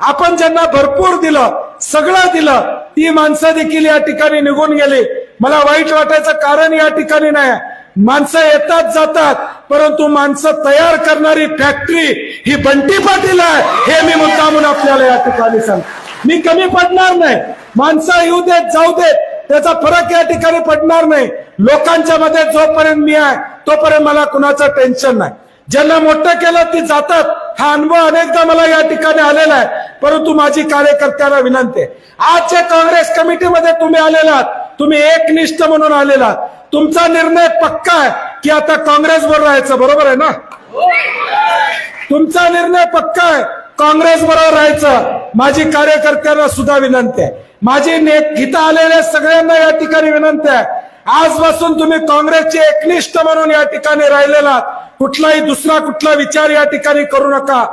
आपण ज्यांना भरपूर दिलं सगळं दिलं ती माणसं देखील या ठिकाणी निघून गेली. मला वाईट वाटायचं कारण या ठिकाणी नाही. माणसं येतात जातात परंतु माणसं तयार करणारी फॅक्टरी ही बंटी पाटील आहे. हे मी मुद्दामून आपल्याला या ठिकाणी सांग मी कमी पडणार नाही. माणसं येऊ देत जाऊ देत त्याचा फरक या ठिकाणी पडणार नाही. लोकांच्या मध्ये जोपर्यंत मी आहे तोपर्यंत मला कुणाचं टेन्शन नाही. ज्यांना मोठं केलं ती जातात. हा अनुभव अनेकदा मला या ठिकाणी आलेला आहे. परंतु माझी कार्यकर्त्यांना विनंती आहे. आजच्या काँग्रेस कमिटीमध्ये तुम्ही आलेलात तुम्ही एकनिष्ठ म्हणून आलेलात तुमचा निर्णय पक्का आहे की आता काँग्रेसवर राहायचं बरोबर आहे ना? तुमचा निर्णय पक्का आहे. काँग्रेस बरोबर राहायचं. माझी कार्यकर्त्यांना सुद्धा विनंती आहे. माझी ने आलेल्या सगळ्यांना या ठिकाणी विनंती आहे. आजपासून तुम्ही काँग्रेसचे एकनिष्ठ म्हणून या ठिकाणी राहिलेला कुठलाही दुसरा कुठला विचार या ठिकाणी करू नका.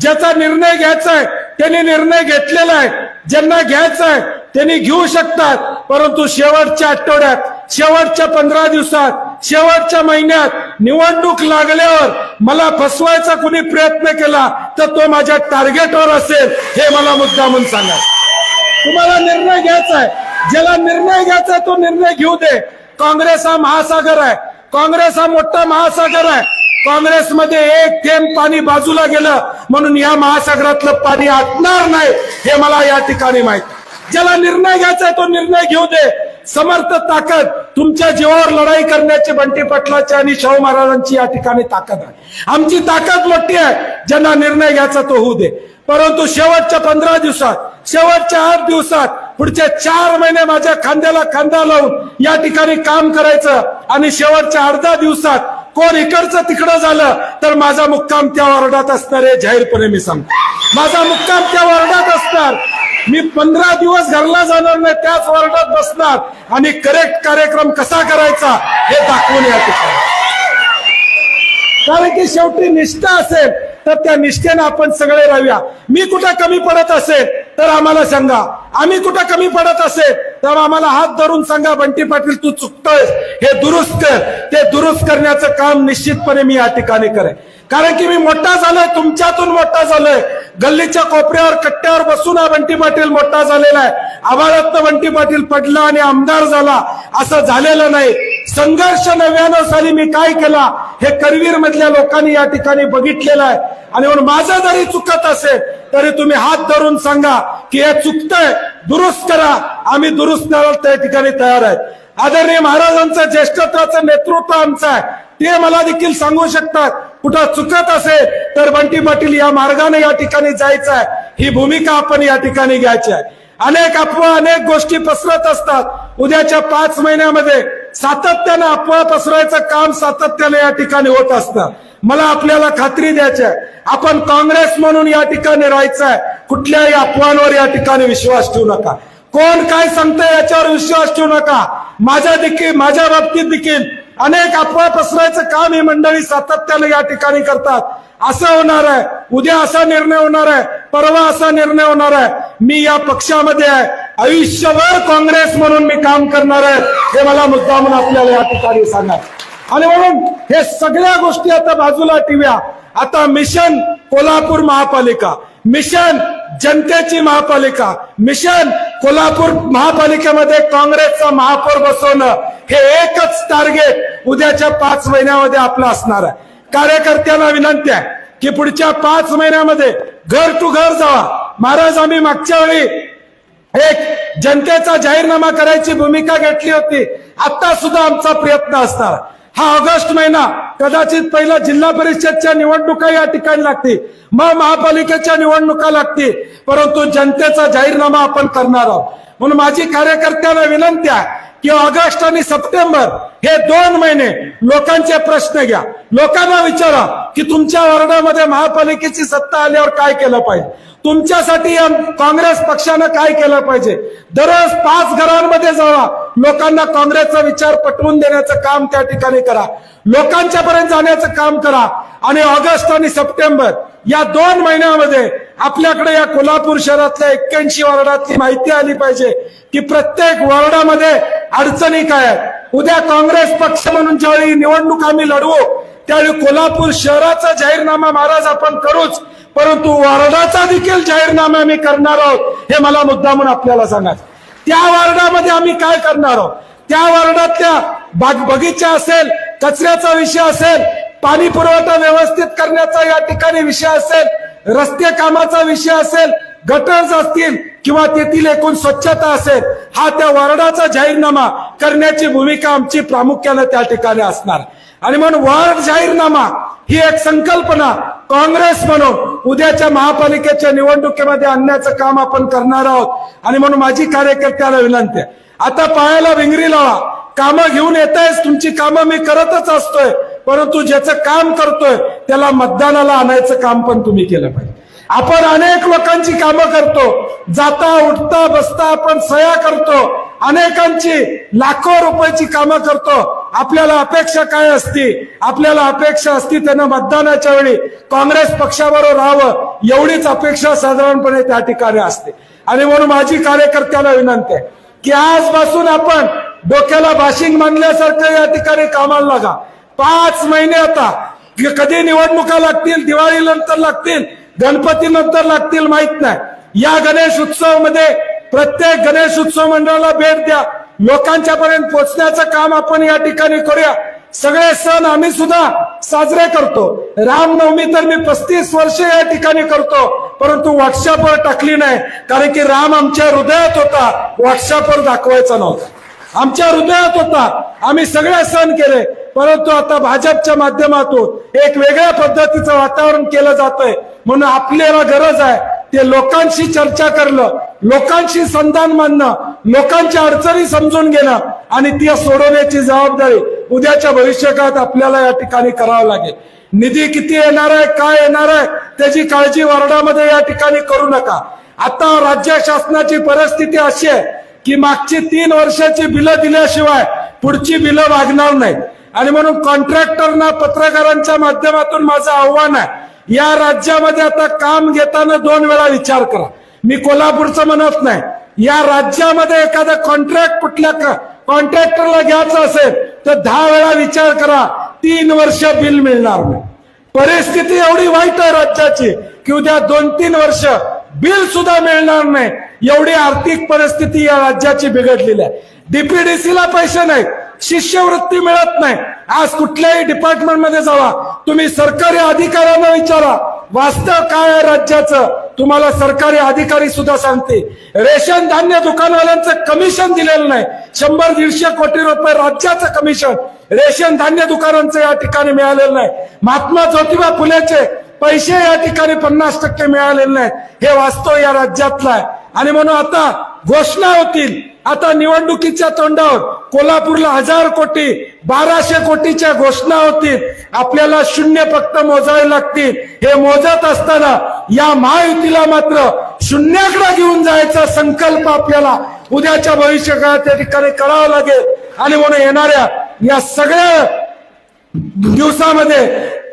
ज्याचा निर्णय घ्यायचा आहे त्यांनी निर्णय घेतलेला आहे. ज्यांना घ्यायचा आहे त्यांनी घेऊ शकतात. परंतु शेवटच्या आठवड्यात शेवटच्या पंधरा दिवसात शेवटच्या महिन्यात निवडणूक लागल्यावर मला फसवायचा कुणी प्रयत्न केला तर तो माझ्या टार्गेटवर असेल हे मला मुद्दामून सांगा. तुम्हाला निर्णय घ्यायचा आहे. ज्याला निर्णय घ्यायचा तो निर्णय घेऊ दे. काँग्रेस हा महासागर आहे. काँग्रेस हा मोठा महासागर आहे. काँग्रेसमध्ये एक थेंब पाणी बाजूला गेलं म्हणून या महासागरातलं पाणी आटणार नाही हे मला या ठिकाणी माहीत. ज्याला निर्णय घ्यायचा आहे तो निर्णय घेऊ दे. समर्थ ताकद तुमच्या जीवावर लढाई करण्याची बंटी पटलाची आणि शाहू महाराजांची या ठिकाणी ताकद आहे. आमची ताकद मोठी आहे ज्यांना निर्णय घ्यायचा तो होऊ दे. परंतु शेवटच्या पंधरा दिवसात शेवटच्या आठ दिवसात पुढच्या चार महिने माझ्या खांद्याला खांदा लावून या ठिकाणी काम करायचं आणि शेवटच्या अर्धा दिवसात कोण इकडचं तिकडं झालं तर माझा मुक्काम त्या वार्डात असणार हे जाहीरपणे मी सांगतो. माझा मुक्काम त्या वार्डात असणार. मी पंधरा दिवस घरला जाणार नाही त्याच वार्डात बसणार. आणि करेक्ट कार्यक्रम कसा करायचा हे दाखवून या ठिकाणी. कारण की शेवटी निष्ठा असेल तर त्या निष्ठेने आपण सगळे राहूया. मी कुठं कमी पडत असेल तर आम्हाला सांगा. आम्ही कुठं कमी पडत असेल तर आम्हाला हात धरून सांगा बंटी पाटील तू चुकतोय हे दुरुस्त कर ते दुरुस्त करण्याचं काम निश्चितपणे मी या ठिकाणी करेन. कारण की मी मोठा झालोय तुमच्यातून मोठा झालोय. गल्लीच्या कोपऱ्यावर कट्ट्यावर बसून हा बंटी पाटील मोठा झालेला आहे. आभाळात बंटी पाटील पडला आणि आमदार झाला असं झालेलं नाही. संघर्ष नव्याण्णव साली मी काय केला हे करवीर मधल्या लोकांनी या ठिकाणी बघितलेलं आहे. आणि म्हणून माझं जरी चुकत असेल तरी तुम्ही हात धरून सांगा की हे चुकतंय दुरुस्त करा. आम्ही दुरुस्त करायला त्या ठिकाणी तयार आहेत. आदरणीय महाराजांचं ज्येष्ठत्वाचं नेतृत्व आमचं आहे. ते मला देखील सांगू शकतात. कुठं चुकत असेल तर बंटी पाटील या मार्गाने या ठिकाणी जायचं आहे. ही भूमिका आपण या ठिकाणी घ्यायची आहे. अनेक अफवा अनेक गोष्टी पसरत असतात. उद्याच्या पाच महिन्यामध्ये सातत्यानं अफवा पसरायचं काम सातत्याने या ठिकाणी होत असतं. मला आपल्याला खात्री द्यायची आहे. आपण काँग्रेस म्हणून या ठिकाणी राहायचं आहे. कुठल्याही अफवांवर या ठिकाणी विश्वास ठेवू नका. कोण काय सांगतंय याच्यावर विश्वास ठेवू नका. माझ्या देखील माझ्या बाबतीत देखील अनेक अफवा पसरायचं काम ही मंडळी सातत्याने या ठिकाणी करतात. असं होणार आहे. उद्या असा निर्णय होणार आहे. परवा असा निर्णय होणार आहे. मी या पक्षामध्ये आहे. आयुष्यभर काँग्रेस म्हणून मी काम करणार आहे. हे मला मुद्दामून आपल्याला या ठिकाणी सांगा. आणि म्हणून हे सगळ्या गोष्टी आता बाजूला ठेवूया. आता मिशन कोल्हापूर महापालिका. मिशन जनतेची महापालिका मिशन कोल्हापूर महापालिकेमध्ये काँग्रेसचा महापौर बसवणं हे एकच टार्गेट उद्याच्या पाच महिन्यामध्ये आपलं असणार आहे. कार्यकर्त्यांना विनंती आहे की पुढच्या पाच महिन्यामध्ये घर टू घर जावा. महाराज आम्ही मागच्या वेळी एक जनतेचा जाहीरनामा करायची भूमिका घेतली होती. आता सुद्धा आमचा प्रयत्न असणार हा ऑगस्ट महिना कदाचित पहिला जिल्हा परिषदच्या निवडणुका या ठिकाणी लागतील मग महापालिकेच्या निवडणुका लागतील परंतु जनतेचा जाहीरनामा आपण करणार आहोत. म्हणून माझी कार्यकर्त्यांना विनंती आहे की ऑगस्ट आणि सप्टेंबर हे दोन महिने लोकांचे प्रश्न घ्या. लोकांना विचारा की तुमच्या वार्डामध्ये महापालिकेची सत्ता आल्यावर काय केलं पाहिजे? तुमच्यासाठी या काँग्रेस पक्षानं काय केलं पाहिजे? दररोज पाच घरांमध्ये जावा. लोकांना काँग्रेसचा विचार पटवून देण्याचं काम त्या ठिकाणी करा. लोकांच्या पर्यंत जाण्याचं काम करा. आणि ऑगस्ट आणि सप्टेंबर या दोन महिन्यामध्ये आपल्याकडे या कोल्हापूर शहरातल्या एक्क्याऐंशी वॉर्डातली माहिती आली पाहिजे की प्रत्येक वॉर्डामध्ये अडचणी काय आहेत. उद्या काँग्रेस पक्ष म्हणून ज्यावेळी निवडणूक आम्ही लढवू त्यावेळी कोल्हापूर शहराचा जाहीरनामा महाराज आपण करूच परंतु वार्डाचा देखील जाहीरनामा आम्ही करणार आहोत हे मला मुद्दामून आपल्याला सांगायचं त्या वार्डामध्ये आम्ही काय करणार आहोत? त्या वार्डातल्या बाग बगीचा असेल कचऱ्याचा विषय असेल पाणी पुरवठा व्यवस्थित करण्याचा या ठिकाणी विषय असेल रस्ते कामाचा विषय असेल गटर्स असतील किंवा तेथील एकूण स्वच्छता असेल हा त्या वार्डाचा जाहीरनामा करण्याची भूमिका आमची प्रामुख्याने त्या ठिकाणी असणार. आणि म्हणून वार्ड जाहीरनामा ही एक संकल्पना काँग्रेस म्हणून उद्याच्या महापालिकेच्या निवडणुकीमध्ये आणण्याचं काम आपण करणार आहोत. आणि म्हणून माझी कार्यकर्त्याला विनंती आहे. आता पायाला विंगरी लावा. कामं घेऊन येत तुमची कामं मी करतच असतोय. परंतु ज्याचं काम करतोय त्याला मतदानाला आणायचं काम पण तुम्ही केलं पाहिजे. आपण अनेक लोकांची कामं करतो. जाता उठता बसता आपण सह्या करतो. अनेकांची लाखो रुपयाची कामं करतो. आपल्याला अपेक्षा काय असती? आपल्याला अपेक्षा असती त्यांना मतदानाच्या वेळी काँग्रेस पक्षाबरोबर राहावं एवढीच अपेक्षा साधारणपणे त्या ठिकाणी असते. आणि म्हणून माझी कार्यकर्त्याला विनंती आहे की आजपासून आपण डोक्याला भाषिंग मानल्यासारखं या ठिकाणी कामाला लागा. पाच महिने आता. कधी निवडणुका लागतील दिवाळी नंतर लागतील गणपती नंतर लागतील माहीत नाही. या गणेश उत्सवमध्ये प्रत्येक गणेश उत्सव मंडळाला भेट द्या. लोकांच्या पर्यंत पोहोचण्याचं काम आपण या ठिकाणी करूया. सगळे सण आम्ही सुद्धा साजरे करतो. रामनवमी तर मी पस्तीस वर्ष या ठिकाणी करतो परंतु व्हॉट्सअपवर टाकली नाही कारण की राम आमच्या हृदयात होता. व्हॉट्सअपवर दाखवायचा नव्हता. आमच्या हृदयात होता. आम्ही सगळे सण केले परंतु आता भाजपच्या माध्यमातून एक वेगळ्या पद्धतीचं वातावरण केलं जातंय. म्हणून आपल्याला गरज आहे ते लोकांशी चर्चा करणं लोकांशी संधान मानणं लोकांच्या अडचणी समजून घेणं आणि ती सोडवण्याची जबाबदारी उद्याच्या भविष्यकाळात आपल्याला या ठिकाणी करावं लागेल. निधी किती येणार आहे काय येणार आहे त्याची काळजी वार्डामध्ये या ठिकाणी करू नका. आता राज्य शासनाची परिस्थिती अशी आहे की मागची तीन वर्षाची बिलं दिल्याशिवाय पुढची बिलं मागणार नाहीत. आणि म्हणून कॉन्ट्रॅक्टरना पत्रकारांच्या माध्यमातून माझं आव्हान आहे या राज्यामध्ये आता काम घेताना दोन वेळा विचार करा. मी कोल्हापूरचं म्हणत नाही. या राज्यामध्ये एखादा कॉन्ट्रॅक्ट कुठल्या कॉन्ट्रॅक्टरला घ्यायचं असेल तर दहा वेळा विचार करा तीन वर्ष बिल मिळणार नाही. परिस्थिती एवढी वाईट आहे राज्याची की उद्या दोन तीन वर्ष बिल सुद्धा मिळणार नाही. एवढी आर्थिक परिस्थिती या राज्याची बिघडलेली आहे. डीपीडीसीला पैसे नाहीत शिष्यवृत्ती मिळत नाही. आज कुठल्याही डिपार्टमेंटमध्ये जावा तुम्ही सरकारी अधिकाऱ्यांना विचारा वास्तव काय आहे राज्याचं? तुम्हाला सरकारी अधिकारी सुद्धा सांगते. रेशन धान्य दुकानवाल्यांचं कमिशन दिलेलं नाही. शंभर दीडशे कोटी रुपये राज्याचं कमिशन रेशन धान्य दुकानांचं या ठिकाणी मिळालेलं नाही. महात्मा ज्योतिबा फुलेचे पैसे या ठिकाणी पन्नास टक्के मिळालेले नाहीत. हे वास्तव या राज्यातलं आहे. आणि म्हणून आता घोषणा होतील. आता निवडणुकीच्या तोंडावर कोल्हापूरला हजार कोटी बाराशे कोटीच्या घोषणा होतील. आपल्याला शून्य फक्त मोजावे लागतील. हे मोजत असताना या महायुतीला मात्र शून्याकडे घेऊन जायचा संकल्प आपल्याला उद्याच्या भविष्यकाळात त्या ठिकाणी करावा लागेल. आणि म्हणून येणाऱ्या या सगळ्या दिवसामध्ये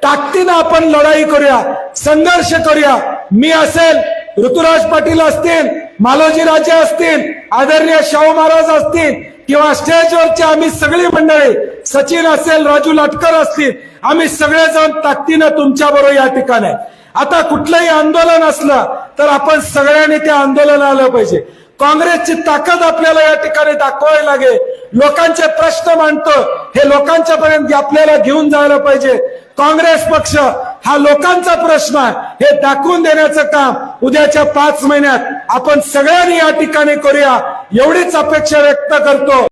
ताकदीनं आपण लढाई करूया संघर्ष करूया. मी असेल ऋतुराज पाटील असतील मालोजी राजे असतील आदरणीय शाहू महाराज असतील किंवा स्टेजवरचे आम्ही सगळी मंडळी सचिन असेल राजू लाटकर असतील आम्ही सगळेजण ताकदीनं तुमच्या बरोबर या ठिकाणी आता कुठलंही आंदोलन असलं तर आपण सगळ्यांनी त्या आंदोलनाला आलं पाहिजे. काँग्रेसची ताकद आपल्याला या ठिकाणी दाखवावी लागेल. लोकांचे प्रश्न मांडतो हे लोकांच्या पर्यंत आपल्याला घेऊन जायला पाहिजे. काँग्रेस पक्ष हा लोकांचा प्रश्न आहे. हे दाखवून देण्याचं काम उद्याच्या पाच महिन्यात आपण सगळ्यांनी या ठिकाणी करूया. एवढीच अपेक्षा व्यक्त करतो.